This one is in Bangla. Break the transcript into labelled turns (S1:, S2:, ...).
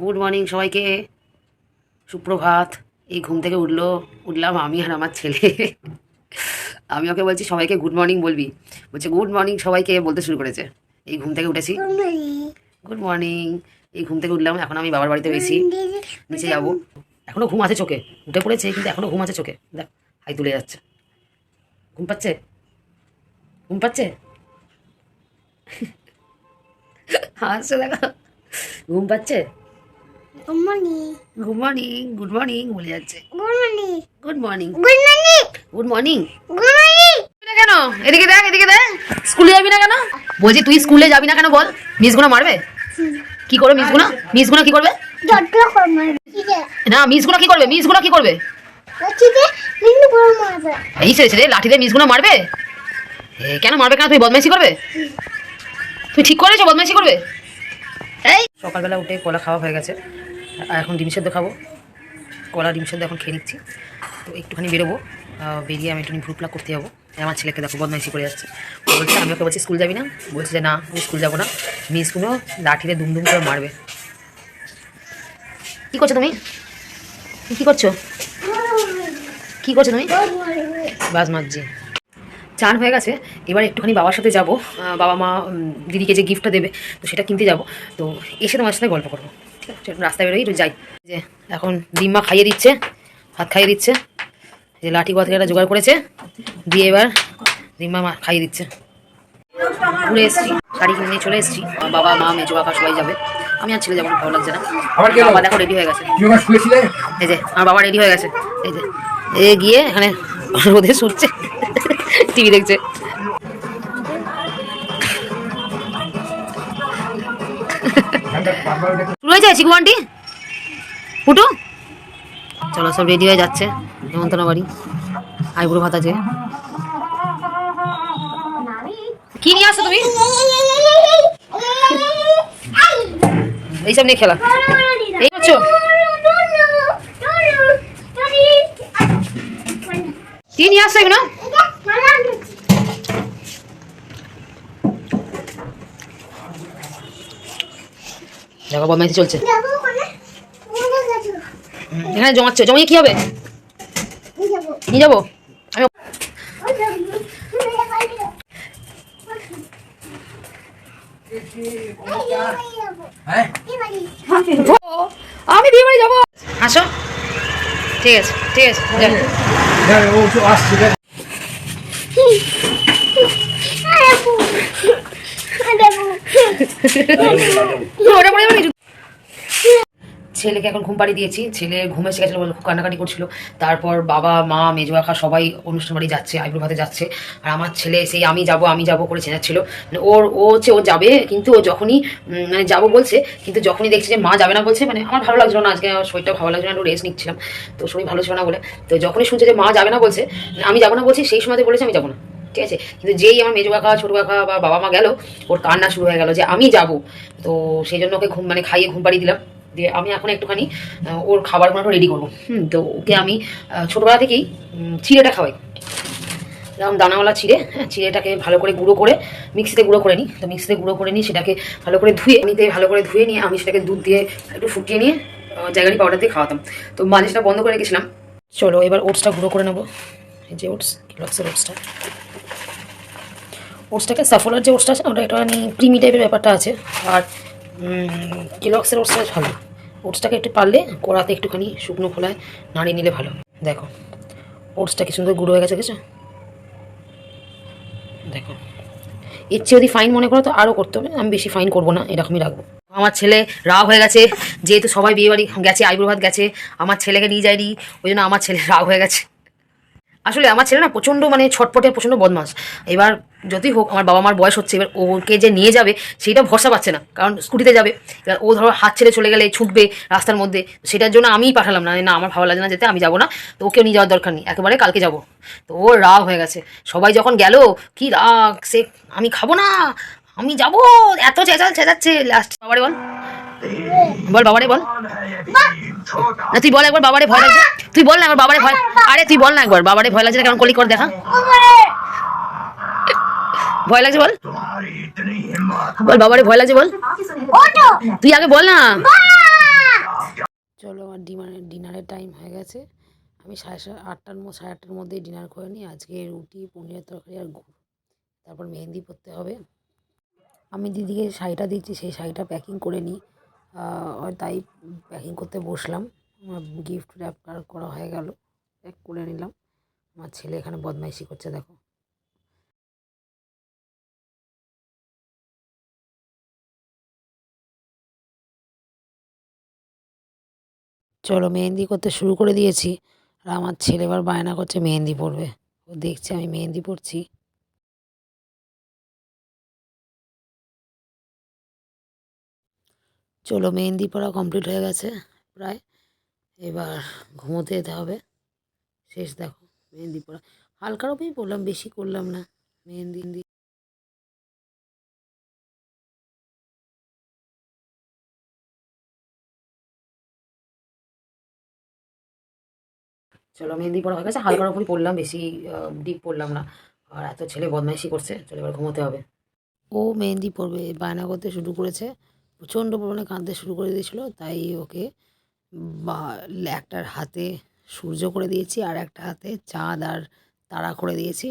S1: গুড মর্নিং সবাইকে। সুপ্রভাত। এই ঘুম থেকে উঠল উঠলাম আমি আর আমার ছেলে। আমি ওকে বলছি সবাইকে গুড মর্নিং বলবি। বলছে গুড মর্নিং সবাইকে বলতে শুরু করেছে। এই ঘুম থেকে উঠেছি। গুড মর্নিং এই ঘুম থেকে উঠলাম এখন আমি বাবার বাড়িতে রয়েছি। নিচে যাব। এখনও ঘুম আছে চোখে। উঠে পড়েছে কিন্তু এখনও ঘুম আছে চোখে। দেখ হাই তুলে যাচ্ছে। ঘুম পাচ্ছে? ঘুম পাচ্ছে? হাসছে দেখা। ঘুম পাচ্ছে?
S2: Good morning.
S1: Good morning good morning বলে যাচ্ছে।
S2: Good morning.
S1: Good morning
S2: Good morning.
S1: Good morning
S2: Good morning.
S1: না কেন? এদিকে দেখ এদিকে দেখ। স্কুলে যাবি না কেন? বলছি তুই স্কুলে যাবি না কেন বল? মিস গুনা মারবে? কি করবে মিস গুনা মিস গুনা কি করবে? না মিস গুনা কি করবে? মিস গুনা কি করবে? এই সে রে লাঠি দিয়ে মিস গুনা মারবে? কেন মারবে কেন? তুই বদমাইশি করবে? তুই ঠিক করেছ বদমাইশি করবে? এই। সকালবেলা উঠে কলা খাওয়া হয়ে গেছে। আর এখন ডিম সেদ্ধ খাব। কলা ডিম সেদ্ধ এখন খেয়ে নিচ্ছি। তো একটুখানি বেরোবো বেরিয়ে আমি একটুখানি ভ্রুপ্লাক করতে যাব। আমার ছেলেকে দেখো বদমাইশি করে যাচ্ছে। বলছে আমি ওকে বলছি স্কুল যাবি না? বলছে যে, না, আমি স্কুল যাব না। মিসগুলো লাঠিতে দুম দুম করে মারবে। কী করছ তুমি? কী করছ? কী করছ তুমি? বাস মারছি। চান হয়ে গেছে। এবার একটুখানি বাবার সাথে যাব। বাবা মা দিদিকে যে গিফটটা দেবে, তো সেটা কিনতে যাব। তো এসে তোমার সাথে গল্প করব। রাস্তায় বেরোই একটু যাই। যে এখন ডিম্মা খাইয়ে দিচ্ছে ভাত খাইয়ে দিচ্ছে। যে লাঠি কথা একটা জোগাড় করেছে দিয়ে এবার ডিম্মা খাইয়ে দিচ্ছে। ঘুরে এসেছি শাড়ি কিনে চলে এসেছি। বাবা মা মেজো বাবা সবাই যাবে। আমি আর ছেলে যাব না, ভালো লাগছে না। বাবা দেখো রেডি হয়ে গেছে। এই যে আমার বাবা রেডি হয়ে গেছে। এই যে এ গিয়ে এখানে রোদে শুচ্ছে। টিভি দেখছে। যায় চিকু আন্টি। ফুটু চলো, সব রেডি হয়ে যাচ্ছে। নেমন্তন্ন বাড়ি। আইবুড়ো ভাত আছে। কি নিয়ে আসছো তুমি? এইসব নিয়ে খেলা। এই করছ? কি নিয়ে আসছো এগুলো? দেখো বদমাইশি চলছে। এখানে জমাচ্ছে জমিয়ে কি হবে? নিয়ে যাব। আমি
S3: হ্যাঁ?
S1: আমি বিয়ে বাড়ি যাব। আসো। ঠিক আছে ঠিক আছে যাও।
S3: হ্যাঁ ও তো আসছে দেখ।
S1: ছেলেকে এখন ঘুম পাড়িয়ে দিয়েছি। ছেলে ঘুমে এসে গেছিল খুব কান্নাকাটি করছিল। তারপর বাবা, মা মেজো কাকা সবাই অনুষ্ঠান বাড়ি যাচ্ছে আইব্রো ভাতে যাচ্ছে। আর আমার ছেলে সেই আমি যাব আমি যাব করে চেঁচাচ্ছিল। মানে ওর, ও হচ্ছে, ও যাবে, কিন্তু ও যখনই মানে যাব বলছে, কিন্তু যখনই দেখছে যে মা যাবে না বলছে মানে আমার ভালো লাগছিল না, আজকে আমার শরীরটা ভালো লাগছিল না, একটু রেস্ট নিচ্ছিলাম। তো শরীর ভালো ছিল না বলে, তো যখনই শুনছে যে মা যাবে না বলছে, আমি যাব না বলছি, সেই সময়তে বলেছে আমি যাব না। ঠিক আছে? কিন্তু যেই আমার মেজো কাকা ছোটো কাকা বা বাবা মা গেল ওর কান্না শুরু হয়ে গেল যে আমি যাব। তো সেই জন্য ওকে ঘুম মানে খাইয়ে ঘুম পাড়িয়ে দিলাম। দিয়ে আমি এখন একটুখানি ওর খাবারগুলো রেডি করব। হুম তো ওকে আমি ছোটোবেলা থেকেই চিড়েটা খাওয়াই। এরকম দানাওয়ালা চিড়ে হ্যাঁ চিড়েটাকে ভালো করে গুঁড়ো করে মিক্সিতে গুঁড়ো করে নিই। তো মিক্সিতে গুঁড়ো করে নিই সেটাকে ভালো করে ধুয়ে নিতে ভালো করে ধুয়ে নিয়ে আমি সেটাকে দুধ দিয়ে একটু ফুটিয়ে নিয়ে আহ, জায়গারি পাউডার দিয়ে খাওয়াতাম। তো মাঝে সেটা বন্ধ করে রেখেছিলাম। চলো এবার ওটসটা গুঁড়ো করে নেব। এই যে ওটস লক্সের ওটসটা ওটসটাকে সাফোলার যে ওটসটা আছে, ওটা একটুখানি ক্রিমি টাইপের ব্যাপারটা আছে। আর কিলক্সের ওটসটা ভালো। ওটসটাকে একটু পারলে কড়াতে একটুখানি শুকনো খোলায় নাড়িয়ে নিলে ভালো। দেখো, ওটসটা কি সুন্দর গুঁড়ো হয়ে গেছে কিছু দেখো। এর চেয়ে যদি ফাইন মনে করো তো আরও করতে হবে। আমি বেশি ফাইন করব না, এরকমই রাখব। আমার ছেলে রাগ হয়ে গেছে, যেহেতু সবাই বিয়ে বাড়ি গেছে আইব্রো ভাত গেছে, আমার ছেলেকে নিয়ে যায়নি, ওই জন্য আমার ছেলে রাগ হয়ে গেছে। আসলে আমার ছেলে না প্রচণ্ড মানে ছটপটে প্রচণ্ড বদমাস এবার যতই হোক, আমার বাবা মার বয়স হচ্ছে, এবার ওকে যে নিয়ে যাবে সেইটা ভরসা পাচ্ছে না। কারণ স্কুটিতে যাবে, এবার ও ধরো হাত ছেড়ে চলে গেলে, ছুটবে রাস্তার মধ্যে, সেটার জন্য আমিই পাঠালাম না। না, আমার ভালো লাগে না, যেতে আমি যাব না। তো ওকেও নিয়ে যাওয়ার দরকার নেই, একেবারে কালকে যাব। তো ও রাগ হয়ে গেছে। সবাই যখন গেল, কি রাগ? সে, আমি খাব না, আমি যাব, এত চেঁচাল চেঁচাচ্ছে লাস্ট বাবারে বল। বল বাবারে বল। না, তুই বল একবার বাবারে ভয় লাগছে। তুই বল না একবার বাবারে ভয় আরে তুই বল না একবার বাবারে ভয় লাগছে না কেমন কলি কর দেখা। ভয় লাগছে বল। বল বাবারে ভয় লাগছে বল। তুই আগে বল না। চলো, আমার ডিমারের ডিনারের টাইম হয়ে গেছে। আমি সাড়ে সা আটটার সাড়ে আটটার মধ্যেই ডিনার করে নিই। আজকে রুটি, পনিরের তরকারি আর গুড়। তারপর মেহেন্দি পরতে হবে। আমি দিদিকে শাড়িটা দিচ্ছি, সেই শাড়িটা প্যাকিং করে নিই। তাই প্যাকিং করতে বসলাম। আমার গিফট র্যাপ করা হয়ে গেল। প্যাক করে নিলাম। আমার ছেলে এখানে বদমাইশি করছে, দেখো। চলো, মেহেন্দি করতে শুরু করে দিয়েছি। আর আমার ছেলে এবার বায়না করছে, মেহেন্দি পরবে। ও দেখছে আমি মেহেন্দি পরছি। চলো মেহেন্দি পড়া কমপ্লিট হয়ে গেছে প্রায়। এবার ঘুমোতে যেতে হবে। শেষ দেখো মেহেন্দি পড়া হালকার ওপরেই পরলাম বেশি করলাম না। মেহেন্দি চলো মেহেন্দি পড়া হয়ে গেছে। হালকার ওপরই পড়লাম, বেশি ডিপ পড়লাম না। আর এত ছেলে বদমাইশি করছে, চলো এবার ঘুমোতে হবে। ও মেহেন্দি পড়বে, বায়না করতে শুরু করেছে। প্রচণ্ড পরিমাণে কাঁদতে শুরু করে দিয়েছিলো, তাই ওকে বা একটার হাতে সূর্য করে দিয়েছি আর একটা হাতে চাঁদ আর তারা করে দিয়েছি।